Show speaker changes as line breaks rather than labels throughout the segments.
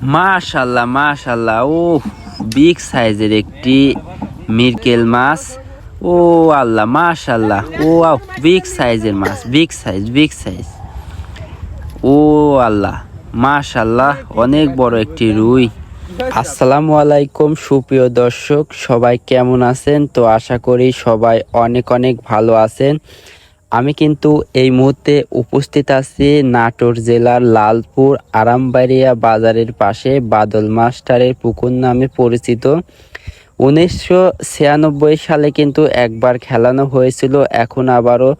মাশাল্লাহ মাশাল্লাহ ও বিগ সাইজের একটি মিরকেল মাছ। ও আল্লাহ, মাশাল্লাহ, ও বিগ সাইজের মাছ বিগ সাইজ বিগ সাইজ ও আল্লাহ, মাশাল্লাহ, অনেক বড় একটি রুই। আসসালামু আলাইকুম, সুপ্রিয় দর্শক, সবাই কেমন আছেন? তো আশা করি সবাই অনেক অনেক ভালো আছেন। আমি কিন্তু এই মুহূর্তে উপস্থিত আছি নাটোর জেলার লালপুর আরামবাড়িয়া বাজারের পাশে বাদল মাস্টারের পুকুর নামে পরিচিত। উনিশশো ছিয়ানব্বই সালে কিন্তু একবার খেলানো হয়েছিল, এখন আবারও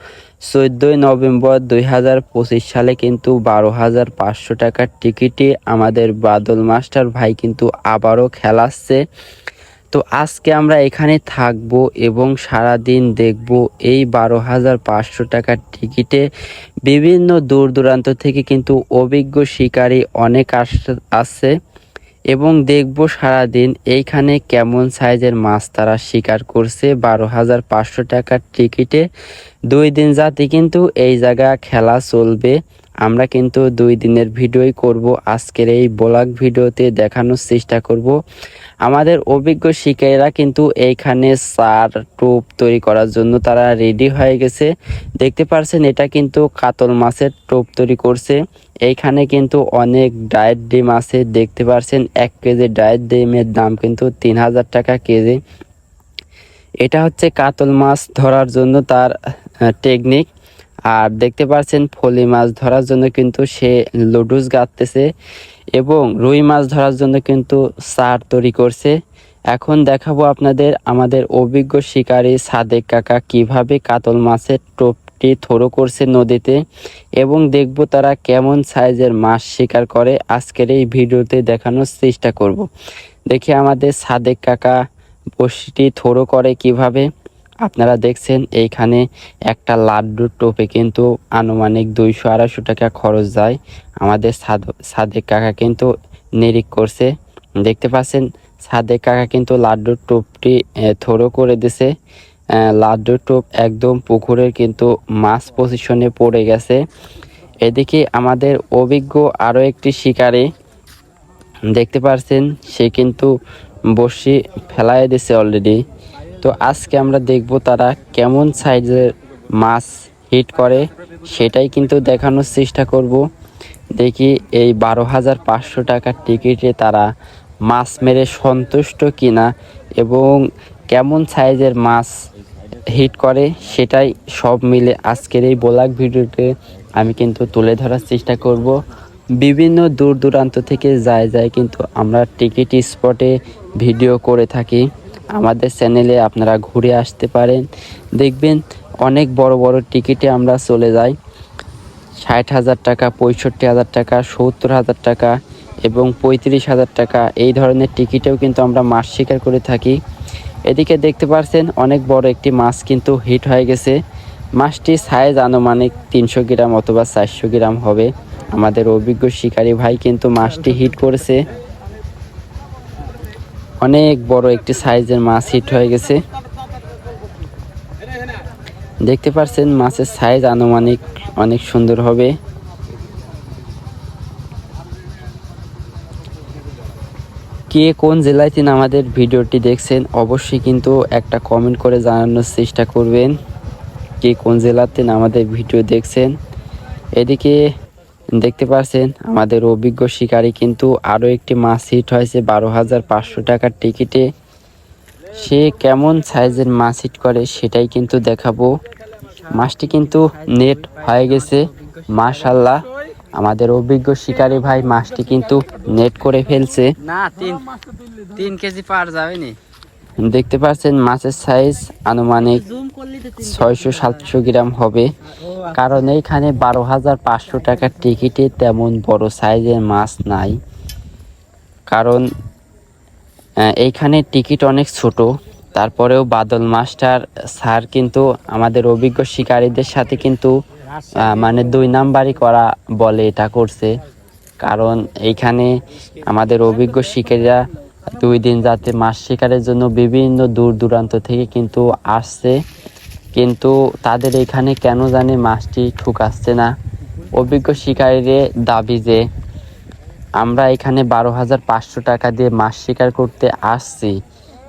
চোদ্দোই নভেম্বর দুই হাজার পঁচিশ সালে কিন্তু বারো হাজার পাঁচশো টাকার টিকিটে আমাদের বাদল মাস্টার ভাই কিন্তু আবারও খেলাচ্ছে। তো আজকে আমরা এখানে থাকব এবং সারা দিন দেখব এই বারো হাজার পাঁচশো টাকার টিকিটে বিভিন্ন দূর দূরান্ত থেকে কিন্তু অভিজ্ঞ শিকারী অনেক আস- আছে এবং দেখব সারাদিন এইখানে কেমন সাইজের মাছ তারা শিকার করছে বারো হাজার পাঁচশো টাকার টিকিটে দুই দিন যাতে কিন্তু এই জায়গা খেলা চলবে। আমরা কিন্তু দুই দিনের ভিডিওই করব। আজকের এই ব্লগ ভিডিওতে দেখানোর চেষ্টা করব। আমাদের অভিজ্ঞ শিকারীরা কিন্তু এইখানে সার, টোপ তৈরি করার জন্য তারা রেডি হয়ে গেছে। দেখতে পারছেন, এটা কিন্তু কাতল মাছের টোপ তৈরি করছে। এইখানে কিন্তু অনেক ডায়েট ডিম আছে। দেখতে পারছেন, এক কেজি ডায়েট ডিমের দাম কিন্তু তিন হাজার টাকা কেজি। এটা হচ্ছে কাতল মাছ ধরার জন্য তার টেকনিক আর দেখতে পাচ্ছেন ফলি মাছ ধরার জন্য কিন্তু সে লুডুস গাঁথতেছে এবং রুই মাছ ধরার জন্য কিন্তু সার তৈরি করছে। এখন দেখাবো আপনাদের আমাদের অভিজ্ঞ শিকারী সাদেক কাকা কীভাবে কাতল মাছের টোপটি থরো করছে নদীতে এবং দেখব তারা কেমন সাইজের মাছ শিকার করে। আজকের এই ভিডিওতে দেখানোর চেষ্টা করব। দেখি আমাদের সাদেক কাকা বসিটি থরো করে কীভাবে। আপনারা দেখছেন, এইখানে একটা লাড্ডুর টোপে কিন্তু আনুমানিক দুইশো আড়াইশো টাকা খরচ যায়। আমাদের সাদ- সাদেক কাকা কিন্তু নিরিক করছে। দেখতে পাচ্ছেন, সাদেক কাকা কিন্তু লাড্ডুর টোপটি থরো করে দিছে। লাড্ডুর টোপ একদম পুকুরের কিন্তু মাছ পজিশনে পড়ে গেছে। এদিকে আমাদের অভিজ্ঞ আরও একটি শিকারে, দেখতে পারছেন, সে কিন্তু বসি ফেলায় দিছে অলরেডি তো আজকে আমরা দেখব তারা কেমন সাইজের মাছ হিট করে। সেটাই কিন্তু দেখানোর চেষ্টা করব। দেখি এই বারো হাজার পাঁচশো টাকার টিকিটে তারা মাছ মেরে সন্তুষ্ট কিনা এবং কেমন সাইজের মাছ হিট করে সেটাই সব মিলে আজকের এই ব্লগ ভিডিওতে আমি কিন্তু তুলে ধরার চেষ্টা করব। বিভিন্ন দূর দূরান্ত থেকে যায় যায় কিন্তু আমরা টিকিট স্পটে ভিডিও করে থাকি। আমাদের চ্যানেলে আপনারা ঘুরে আসতে পারেন। দেখবেন অনেক বড় বড় টিকিটে আমরা চলে যাই। ষাট হাজার টাকা, পঁয়ষট্টি হাজার টাকা, সত্তর হাজার টাকা এবং পঁয়ত্রিশ হাজার টাকা এই ধরনের টিকিটেও কিন্তু আমরা মাছ শিকার করে থাকি। এদিকে দেখতে পারছেন অনেক বড় একটি মাছ কিন্তু হিট হয়ে গেছে। মাছটি সাইজ আনুমানিক তিনশো গ্রাম অথবা চারশো গ্রাম হবে। আমাদের অভিজ্ঞ শিকারী ভাই কিন্তু মাছটি হিট করেছে। অনেক বড় একটি সাইজের মাছ হিট হয়ে গেছে। দেখতে পাচ্ছেন, মাছের সাইজ আনুমানিক অনেক সুন্দর হবে। কে কোন জেলায় তিনি আমাদের ভিডিওটি দেখছেন, অবশ্যই কিন্তু একটা কমেন্ট করে জানানোর চেষ্টা করবেন। কে কোন জেলাতে আমাদের ভিডিও দেখছেন। এদিকে দেখতে পাচ্ছেন আমাদের অভিজ্ঞ শিকারী কিন্তু আরও একটি মাছ হিট হয়েছে, বারো হাজার পাঁচশো টাকার টিকিটে সে কেমন সাইজের মাছ হিট করে সেটাই কিন্তু দেখাবো। মাছটি কিন্তু নেট হয়ে গেছে। মাশাল্লাহ আমাদের অভিজ্ঞ শিকারী ভাই মাছটি কিন্তু নেট করে ফেলছে।
না, তিন তিন কেজি পার যাবে নি।
দেখতে পাচ্ছেন মাছের সাইজ আনুমানিক ছয়শো সাতশো গ্রাম হবে। কারণ এইখানে বারো হাজার পাঁচশো টাকার টিকিটে তেমন বড় সাইজের মাছ নাই। কারণ এইখানে টিকিট অনেক ছোট। তারপরেও বাদল মাস্টার স্যার কিন্তু আমাদের অভিজ্ঞ শিকারীদের সাথে কিন্তু মানে দুই নাম্বারই করা বলে এটা করছে। কারণ এইখানে আমাদের অভিজ্ঞ শিকারীরা দুই দিন যাতে মাছ শিকারের জন্য বিভিন্ন দূর দূরান্ত থেকে কিন্তু আসছে। কিন্তু তাদের এখানে কেন জানে মাছটি ঠুকাচ্ছে না। অভিজ্ঞ শিকারীদের দাবি যে, আমরা এখানে বারো হাজার পাঁচশো টাকা দিয়ে মাছ শিকার করতে আসছি,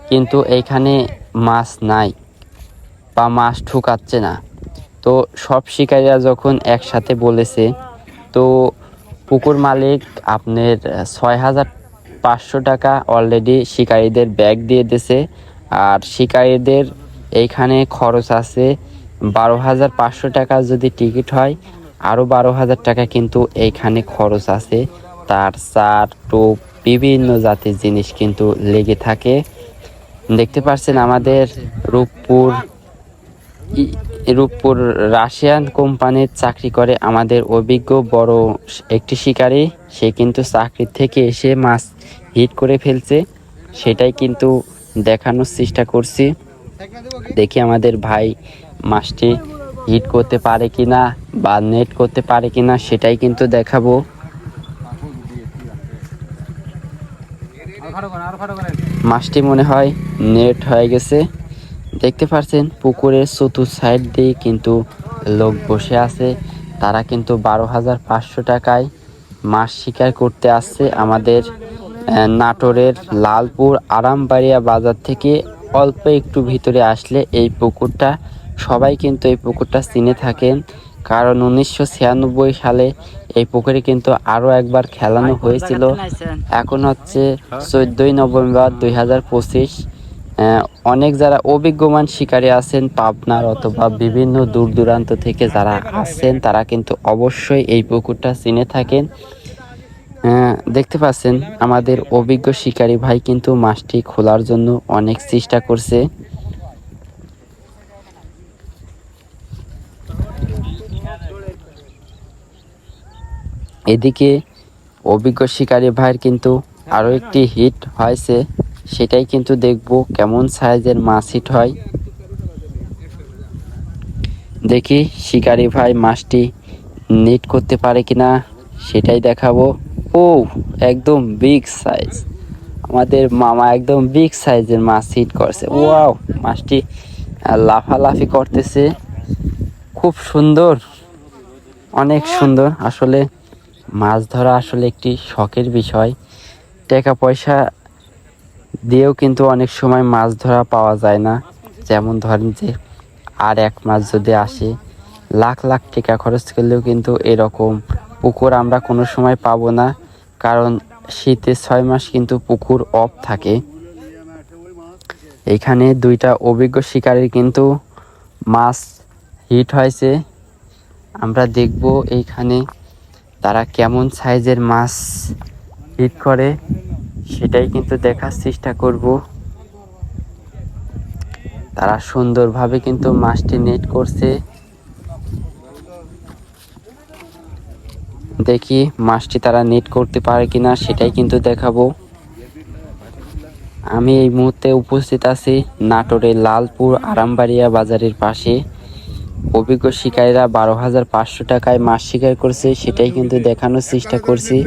কিন্তু এখানে মাছ নাই বা মাছ ঠুকাচ্ছে না। তো সব শিকারীরা যখন একসাথে বলেছে, তো পুকুর মালিক আপনার ছয় হাজার পাঁচশো টাকা অলরেডি শিকারীদের ব্যাগ দিয়ে দিছে। আর শিকারীদের এইখানে খরচ আছে বারো হাজার পাঁচশো টাকা যদি টিকিট হয় আরও বারো হাজার টাকা কিন্তু এইখানে খরচ আছে। তার চার টোপ, বিভিন্ন জাতির জিনিস কিন্তু লেগে থাকে। দেখতে পাচ্ছেন আমাদের রূপপুর রূপপুর রাশিয়ান কোম্পানির চাকরি করে আমাদের অভিজ্ঞ বড় একটি শিকারী। সে কিন্তু চাকরি থেকে এসে মাছ হিট করে ফেলছে। সেটাই কিন্তু দেখানোর চেষ্টা করছি। দেখি আমাদের ভাই মাছটি হিট করতে পারে কি না বা নেট করতে পারে কি না সেটাই কিন্তু দেখাবো। মাছটি মনে হয় নেট হয়ে গেছে। দেখতে পাচ্ছেন পুকুরের চতুর সাইড দিয়ে কিন্তু লোক বসে আছে। তারা কিন্তু বারো হাজার পাঁচশো টাকায় মাছ শিকার করতে আসছে আমাদের নাটোরের লালপুর আরামবাড়িয়া বাজার থেকে। অল্প একটু ভিতরে আসলে এই পুকুরটা, সবাই কিন্তু এই পুকুরটা চিনে থাকেন। কারণ উনিশশো ছিয়ানব্বই সালে এই পুকুরে কিন্তু আরও একবার খেলানো হয়েছিল। এখন হচ্ছে চোদ্দই নভেম্বর দুই হাজার পঁচিশ। অনেক যারা অভিজ্ঞমান শিকারী আছেন, পাবনার অথবা বিভিন্ন দূর দূরান্ত থেকে যারা আসছেন, তারা কিন্তু অবশ্যই এই পুকুরটা চিনে থাকেন। দেখতে পাচ্ছেন, আমাদের অভিজ্ঞ শিকারী ভাই কিন্তু মাছটি খোলার জন্য অনেক চেষ্টা করছে। এদিকে অভিজ্ঞ শিকারী ভাইয়ের কিন্তু আরও একটি হিট হয়েছে। সেটাই কিন্তু দেখব কেমন সাইজের মাছ হিট হয়। দেখি শিকারি ভাই মাছটি নিট করতে পারে কিনা, সেটাই দেখাবো। ও একদম বিগ সাইজ আমাদের মামা একদম বিগ সাইজের মাছ হিট করছে। ওয়াও মাছটি লাফালাফি করতেছে। খুব সুন্দর, অনেক সুন্দর। আসলে মাছ ধরা আসলে একটি শখের বিষয়। টাকা পয়সা দিয়েও কিন্তু অনেক সময় মাছ ধরা পাওয়া যায় না। যেমন ধরেন যে, আর এক মাস যদি আসে, লাখ লাখ টাকা খরচ করলেও কিন্তু এরকম পুকুর আমরা কোনো সময় পাবো না। কারণ শীতে ছয় মাস কিন্তু পুকুর অফ থাকে। এখানে দুইটা অভিজ্ঞ শিকারীর কিন্তু মাছ হিট হয়েছে। আমরা দেখব এইখানে তারা কেমন সাইজের মাছ হিট করে। সেটাই কিন্তু দেখার চেষ্টা করব। তারা সুন্দরভাবে কিন্তু মাছটি নেট করছে। দেখি মাছটি তারা নেট করতে পারে কিনা, সেটাই কিন্তু দেখাবো। আমি এই মুহূর্তে উপস্থিত আছি নাটোরের লালপুর আরামবাড়িয়া বাজারের পাশে। অভিজ্ঞ শিকারীরা বারো হাজার পাঁচশো টাকায় মাছ শিকার করছে, সেটাই কিন্তু দেখানোর চেষ্টা করছি।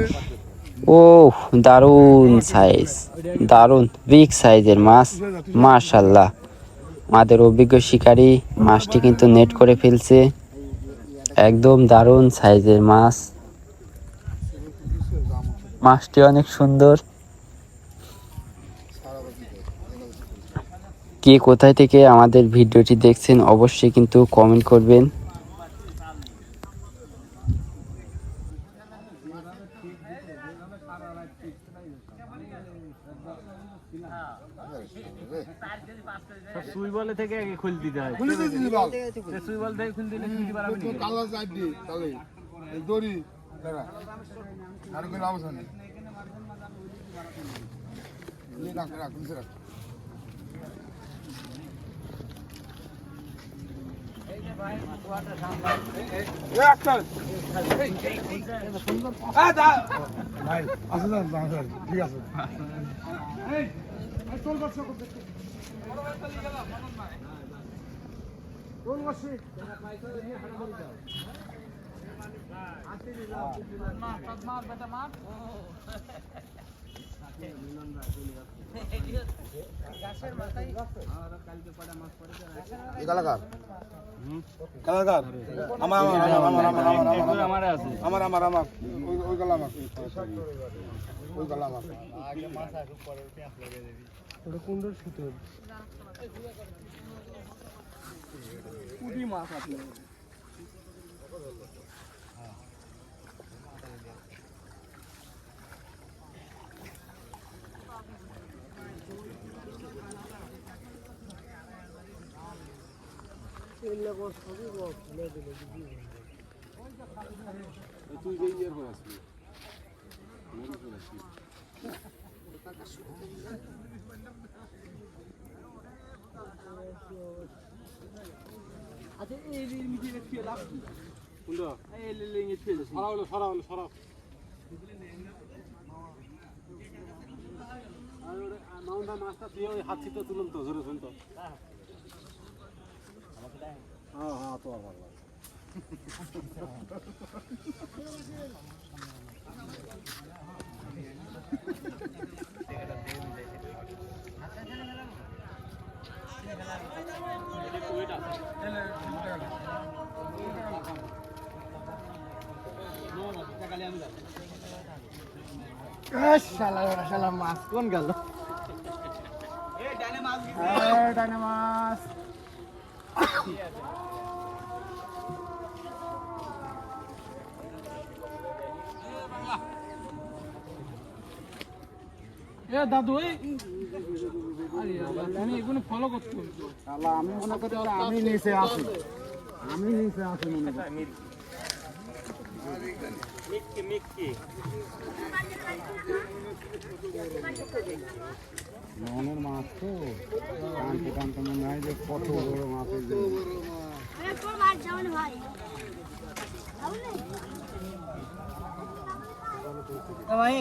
ও দারুণ সাইজ দারুণ বিগ সাইজের মাছ মাশাল্লাহ আমাদের অভিজ্ঞ শিকারী মাছটি কিন্তু নেট করে ফেলছে। একদম দারুণ সাইজের মাছ। মাছটি অনেক সুন্দর। কে কোথায় থেকে আমাদের ভিডিওটি দেখছেন অবশ্যই কিন্তু কমেন্ট করবেন।
সুই বলে থেকে আগে খুল দিতে হয়
খুলে দিয়েছি বল
সুই বল থেকে খুল দিলে খুলতে পারবে
তো কালার সাইড দিয়ে তাহলে দড়ি দাঁড়া আর কোনো অবস্থা নেই রাখ রাখ রাখ ভাই আসে যান যান, ঠিক আছে এই কোন বসে আমার আমার আমার ওই গলা আমার ওই গলা
আমার ওটা
কুণ্ডর সুতোর পুঁটি মাছ আপনি তুই যেই
ইয়ে করে আচ্ছা এই মিটিয়ে রাখছি লাভ কি সুন্দর এই লিঙ্গে ফেলে মাছটা দিয়ে
ওই হাত ছিটা তুলুন তো জোরে শুনতো হ্যাঁ হ্যাঁ তো শালা শালা মাছ কোন গেল? ডানে মাছ।
এ দাদু এই আমি এগুলো ফলো করতে
শালা আমি মনে করি আমি নিচে আছি আমি নিচে আছি মনে করি মনের মাছ তো টানতে টানতে মনে হয় যে কত বড় মাছ এই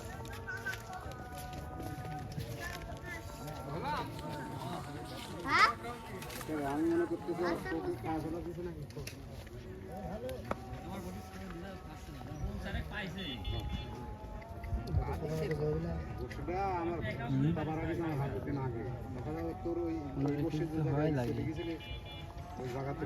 আমি মনে করতেছি কাজগুলো কিছু না কিছু জায়গাতে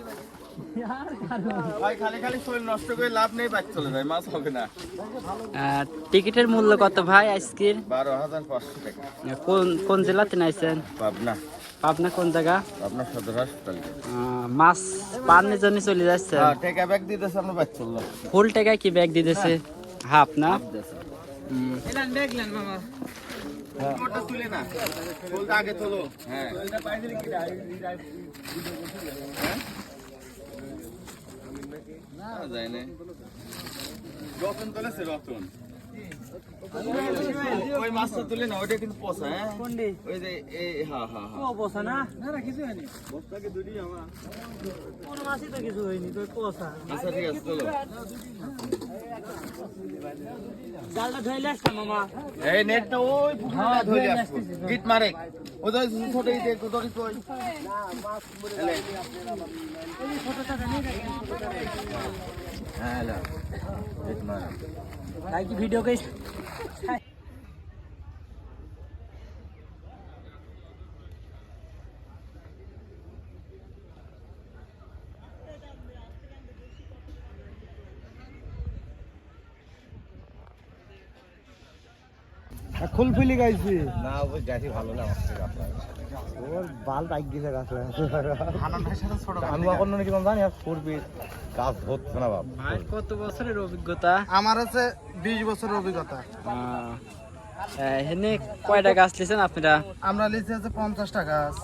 ভাই খালি খালি শরীর নষ্ট করে লাভ নেই বাইক চলে যায় মাছ হবে না।
টিকিটের মূল্য কত ভাই আজকের
বারো হাজার পাঁচশো টাকা।
কোন কোন জেলাতে নাইছেন?
পাবনা।
পাবনা কোন জায়গা?
পাবনা সদর হাসপাতাল।
মাছ পানের জন্য চলে যাচ্ছে।
হ্যাঁ টেকা ব্যাগ দিতেছে আমরা বাইক চলল
ফুল টাকায় কি ব্যাগ দিতেছে? হাফ না?
দেখলেন মামা।
আগে তোলো। হ্যাঁ। যায় না রতন তোলেছে রতন ওই মাছটা তুলে না ওইটা কিন্তু পচা হ্যাঁ? ওই যে এই হ্যাঁ হ্যাঁ হ্যাঁ
পোষা না? না না কিছু হয়নি। কোনো মাছই তো কিছু হয়নি তো পোষা
আচ্ছা ঠিক আছে চলো।
জালটা ধরে আসতাম মামা।
এই নেটটা ওই পুকুরটা ধরে আসব। গিট মারে। ওদের ছোট এই যে দড়ি কই হ্যাঁ হ্যালো। গিট মারে।
ভাই কি ভিডিও কে
খুলফুলি গাইছি।
না ওই গাছি ভালো না।
ওর বাল টাইট গেছে গাছ। লাগাতে
হানান ভাইয়ের সাথে ছোট আমি এখন নাকি জানি আর করবি গাছ ধরছে না বাপ।
কত বছরের অভিজ্ঞতা?
আমার আছে বিশ বছরের অভিজ্ঞতা।
হেনে কয়টা গাছ লিছেন আপনারা?
আমরা লিখে আছে পঞ্চাশটা গাছ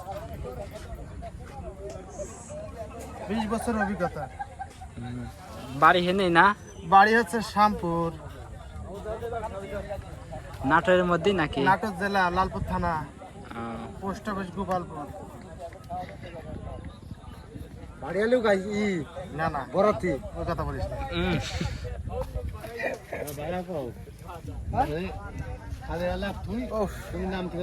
বিশ বছরের অভিজ্ঞতা।
বাড়ি হেনে না?
বাড়ি হচ্ছে শ্যামপুর।
নাটোরের মধ্যেই নাকি?
নাটক জেলা লালপুর থানা। Post office Gopalpur. বাড়ি হলেও গাই ই। না না। বরাতি। ওই কথা বলিস না।
তুমি নাম কি